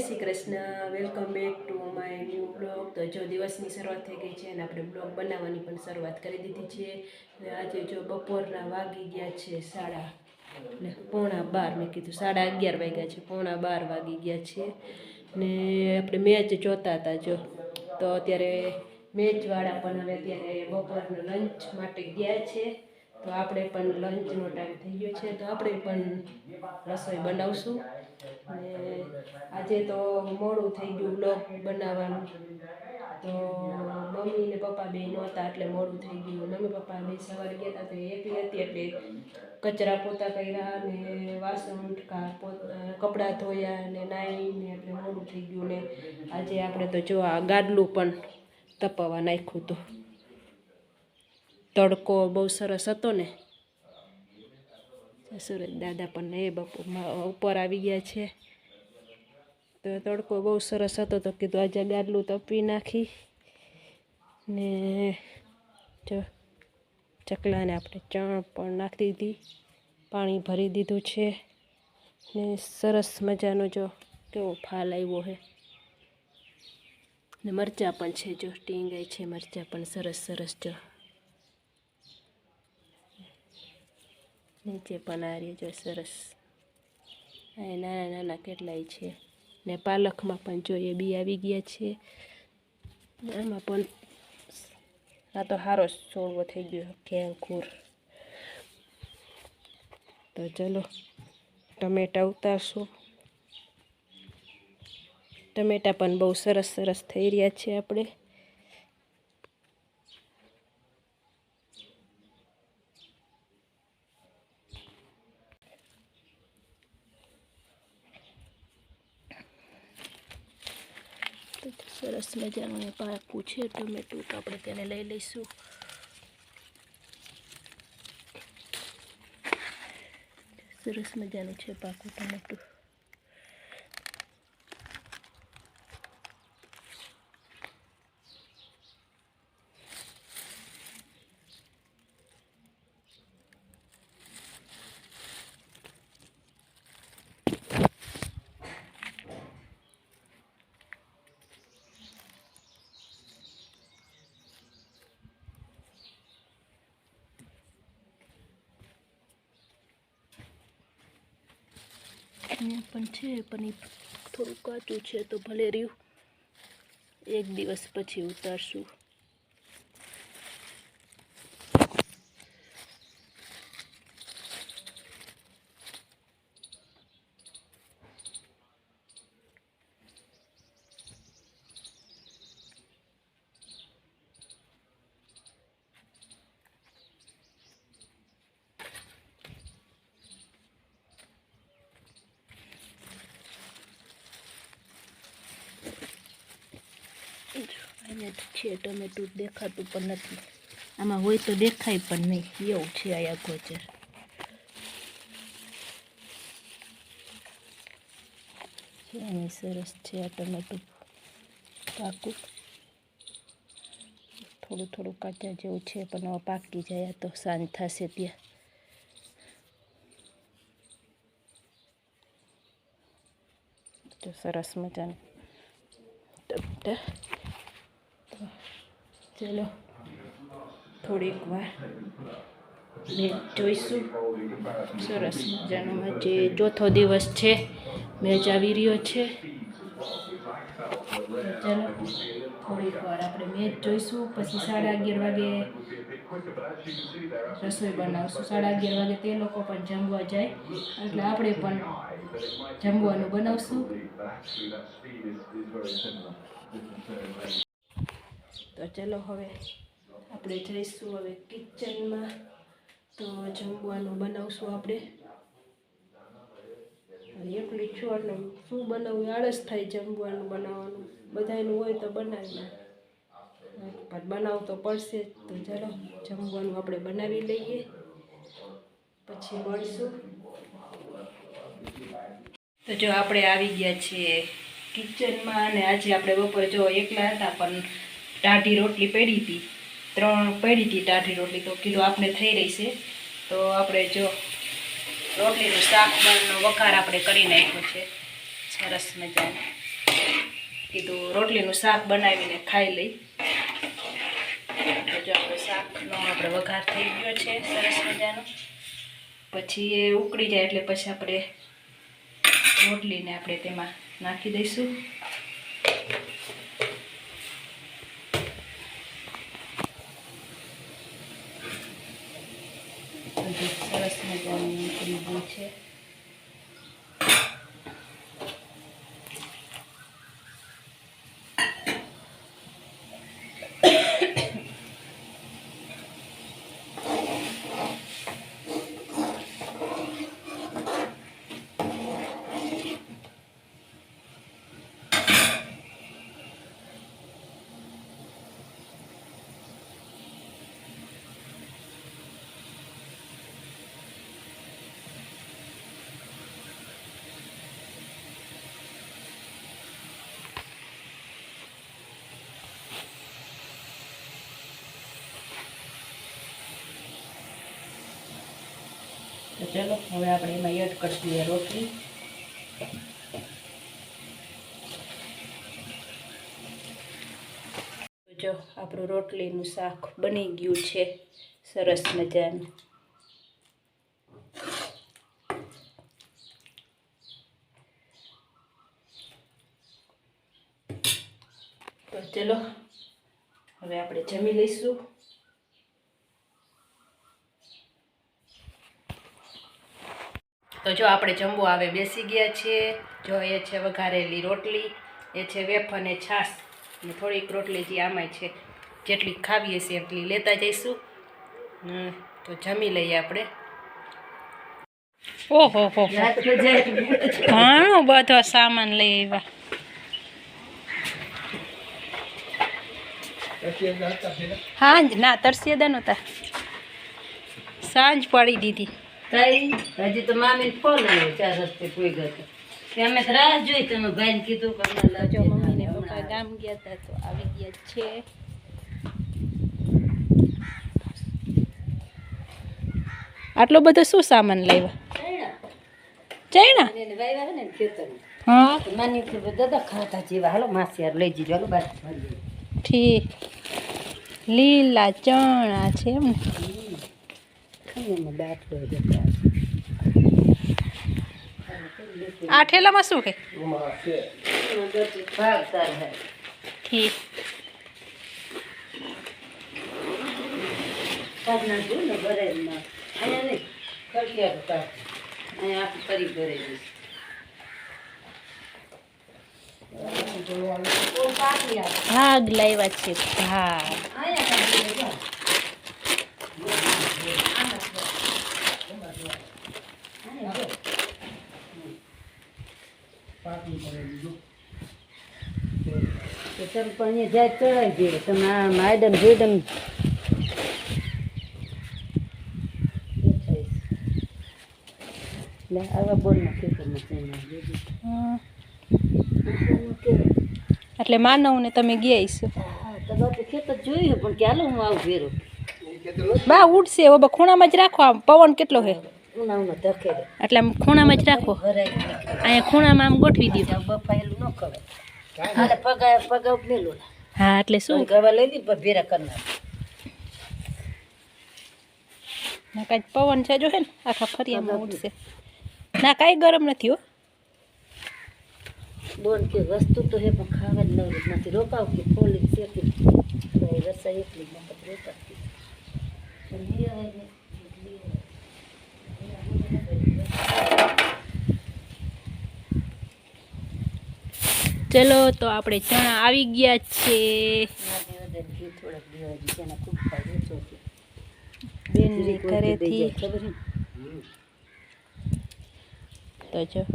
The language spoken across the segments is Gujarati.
Shri Krishna welcome back to my new blog તો જો દિવસની શરૂઆત થઈ ગઈ છે અને આપણે બ્લોગ બનાવવાની પણ શરૂઆત કરી દીધી છે. આજે જો બપોરના વાગી ગયા છે સાડા એટલે પોણા બાર, મેં કીધું સાડા અગિયાર વાગ્યા છે, પોણા બાર વાગી ગયા છે. ને આપણે મેચ જોતા હતા જો. તો અત્યારે મેચવાળા પણ હવે અત્યારે બપોરનો લંચ માટે ગયા છે. તો આપણે પણ લંચનો ટાઈમ થઈ ગયો છે. તો આપણે પણ રસોઈ બનાવશું. અને આજે તો મોડું થઈ ગયું બ્લોગ બનાવવાનું. તો મમ્મી ને પપ્પા બે નહોતા એટલે મોડું થઈ ગયું. મમ્મી પપ્પા બે સવારે ગયા હતા તો એકલી હતી એટલે કચરા પોતા કર્યા ને વાસણ ઉઠકા કપડાં ધોયા ને નાહીને એટલે મોડું થઈ ગયું ને આજે આપણે તો જો આ ગાડલું પણ તપાવવા નાખ્યું હતું. તડકો બહુ સરસ હતો ને. સુરજ દાદા પણ એ બપોરમાં ઉપર આવી ગયા છે. તો તડકો બહુ સરસ હતો તો કીધું આજે ગાડલું તપી નાખી ને જો ચકલાને આપણે ચણ પણ નાખી દીધી, પાણી ભરી દીધું છે ને સરસ મજાનો જો કેવો ફાલ આવ્યો છે ને મરચાં પણ છે જો ટીંગાઈ છે મરચાં પણ સરસ સરસ જો. નીચે પણ આ રહ્યો જો સરસ. આ નાના નાના કેટલાય છે. ને પાલકમાં પણ જોઈએ બી આવી ગયા છે. આમાં પણ આ તો સારો છોડવો થઈ ગયો ખેંખૂર તો ચલો, ટમેટા ઉતારશું. ટમેટા પણ બહુ સરસ સરસ થઈ રહ્યા છે આપણે તો સરસ મજાનું એ પાકું છે, ટમેટું તો આપણે તેને લઈ લઈશું. સરસ મજાનું છે પાકું ટમેટું. અહીંયા પણ છે, પણ એ થોડું કાચું છે તો ભલે રહ્યું. એક દિવસ પછી ઉતારશું. અહીંયા છે, ટમેટું દેખાતું પણ નથી. આમાં હોય તો દેખાય પણ નહીં. એવું છે આયા ગોચર એની સરસ છે આ ટમેટું. પાકું. થોડું થોડું કાચા જેવું છે, પણ હવે પાકી જાય. તો સાંજ થશે ત્યાં. તો સરસ મજાનું. ટમેટા ચલો, થોડીક વાર જોઈશું. સરસ મજાનો આજે ચોથો દિવસ છે, મેચ આવી રહ્યો છે. ચલો, થોડીક વાર આપણે મેચ જોઈશું, પછી સાડા અગિયાર વાગે રસોઈ બનાવશું. સાડા અગિયાર વાગે તે લોકો પણ જમવા જાય, એટલે આપણે પણ જમવાનું બનાવશું. તો ચલો હવે આપણે જઈશું હવે કિચનમાં તો જમવાનું બનાવશું આપણે. એકલી છું, એટલે શું બનાવવું આળસ થાય જમવાનું, બનાવવાનું. બધાનું હોય તો બનાવી પણ બનાવ તો પડશે તો ચલો, જમવાનું આપણે બનાવી લઈએ. પછી મળશું. તો જો આપણે આવી ગયા છીએ કિચનમાં અને આજે આપણે બપોરે જો એકલા હતા, પણ ટાઢી રોટલી પડી હતી. ત્રણ પડી હતી ટાઢી રોટલી તો કીધું આપણે થઈ રહી છે. તો આપણે જો રોટલીનું શાક વઘાર આપણે કરી નાખ્યો છે. સરસ મજાનું. કીધું રોટલીનું શાક બનાવીને ખાઈ લઈ. જો આપણે શાકનો આપણે વઘાર થઈ ગયો છે. સરસ મજાનો. પછી એ ઉકળી જાય એટલે પછી આપણે રોટલીને આપણે તેમાં નાખી દઈશું હજી સરસ મજાનું ચલો, હવે આપણે એમાં એડ કરી દઈએ રોટલી. જો, આપણું રોટલીનું શાક બની ગયું છે. સરસ મજાનું. તો ચલો, હવે આપણે જમી લઈશું. તો જો આપણે જમવું આવે બેસી ગયા છીએ, જો એ છે વઘારેલી રોટલી, એ છે વેફર અને છાશ. અને થોડીક રોટલી જે આમાંય છે, જેટલી ખાવીએ છીએ એટલી લેતા જઈશું. તો જમી લઈએ આપણે. ઓહો, હો ઘણો બધો સામાન લઈ આવ્યા. હાંજ ના તરસિયાદા નહોતા સાંજ પાડી દીધી. તાઈ હજી તો મામીને ફોન આવ્યો ચાર રસ્તે કોઈ ગયો કે અમે રાહ જોઈ તમે ભાઈને કીધું કે અમને તો જો મમ્મી પપ્પા ગામ ગયા હતા તો આવી ગયા છે. આટલો બધો શું સામાન લેવા ચૈણા? હા માની દાદા ખાતા જેવા. હાલો માસી યાર લઈ જજો. હાલો બાર. ઠીક. લીલા ચણા છે એમ ને. ખાઈને બાટલો આ ઠેલામાં શું હે ઠીક. ભાગ લાવ્યા છે. ભાગ તો તમે પણ અહીંયા જાય ચડાવી દે તમે આ મેડમ મેડમ લે આવા ખેતરમાં હમ. એટલે માનવને તમે ગયા છો હા તો ખેતર જોયું પણ કે હાલો હું આવું ભેરો બા ઉડશે હવે બા ખૂણામાં જ રાખો આમ પવન કેટલો ધકેલે એટલે આમ ખૂણામાં જ રાખો. અહીંયા ખૂણામાં આમ ગોઠવી દીધું. બફાયેલું ન ખવાય. પગા પગા મેલું હા એટલે શું? ગવા લઈ દી ભેરા કરનાર ના કાંઈ પવન છે જો હે ને આખા ફરિયામાં ઉડશે. ના કાંઈ ગરમ નથી હો. બોલ કે વસ્તુ તો હે પણ ખાવા જ નવરી નથી. રોકાવ કે ફોલી શેકી તો એ રસા એટલી મફત રોકાતી પણ લઈ આવે ને, લઈ આવે. ચલો તો આપણે ચણા આવી ગયા છે. બેનની ઘરેથી? તો જો.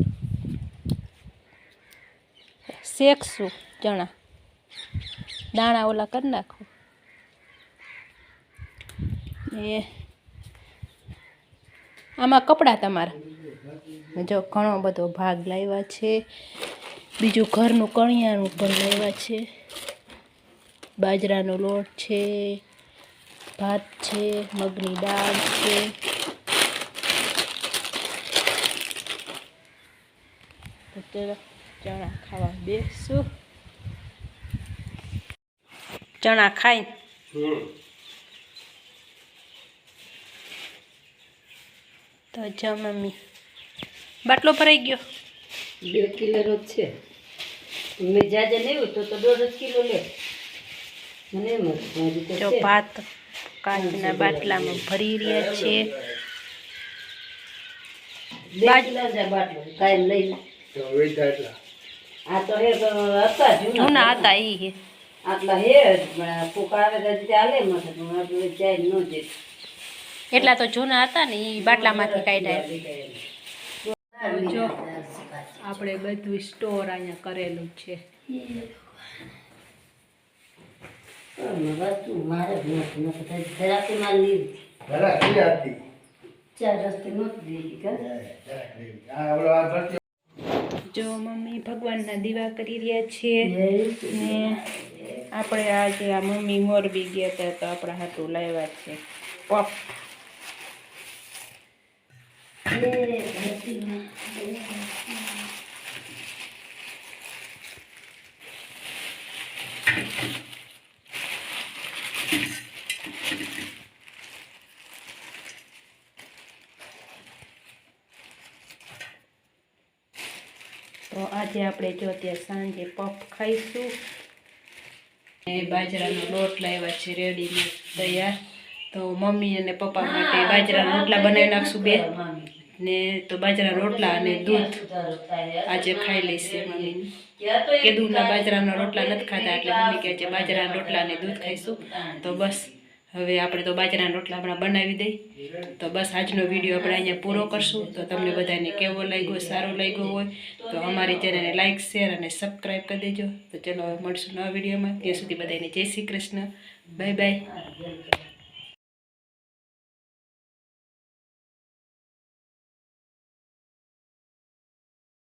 શેકશું ચણા. દાણા ઓલા કરી નાખું. એ. આમાં કપડાં તમારા? જો, ઘણો બધો ભાગ લાવ્યા છે. બીજું ઘરનું કણિયાનું પણ લાવ્યા છે. બાજરાનો લોટ છે, ભાત છે, મગની દાળ છે. ચણા ખાવા બેસું. ચણા ખાઈ. તો જો મમ્મી. બાટલો ભરાઈ ગયો. બે કિલો રોજ છે. મેં જાજે લેવું તો તો દોઢ કિલો લે. મને જ ભાત કાચના બાટલામાં ભરી રહ્યા છે. બે કિલો જ આ બાટલો. કાંઈ લઈ લે આ તો હે તો હતા જૂના હતા એ આટલા હે કોક આવે ચાલે જાય ન જાય એટલા તો જૂના હતા ને એ બાટલામાંથી કાઢ્યા. જો, આપણે બધું સ્ટોર અહીંયા કરેલું છે. જ મમ્મી ભગવાનના દીવા કરી રહ્યા છે ને આપણે આજે આ મમ્મી મોરબી ગયા હતા તો આપણા હાથું લાવ્યા છે. પફ તો આજે આપણે જો ત્યાં સાંજે પફ ખાઈશું. એ બાજરાનો લોટ લાવ્યા છે રેડીમેડ તૈયાર. તો મમ્મી અને પપ્પા માટે બાજરાના રોટલા બનાવી નાખશું બે. ને તો બાજરાના રોટલા અને દૂધ આજે ખાઈ લઈશે મમ્મી કેદુના બાજરાના રોટલા નથી ખાતા એટલે મમ્મી કે આજે બાજરાના રોટલા અને દૂધ ખાઈશું. તો બસ હવે આપણે તો બાજરાના રોટલા હમણાં બનાવી દઈ. તો બસ આજનો વીડિયો આપણે અહીંયા પૂરો કરશું. તો તમને બધાને કેવો લાગ્યો સારો લાગ્યો હોય તો અમારી ચેનલને લાઇક શેર અને સબસ્ક્રાઈબ કરી દેજો. તો ચલો હવે મળશું નવા વિડીયોમાં. ત્યાં સુધી બધાને જય શ્રી કૃષ્ણ. Bye bye.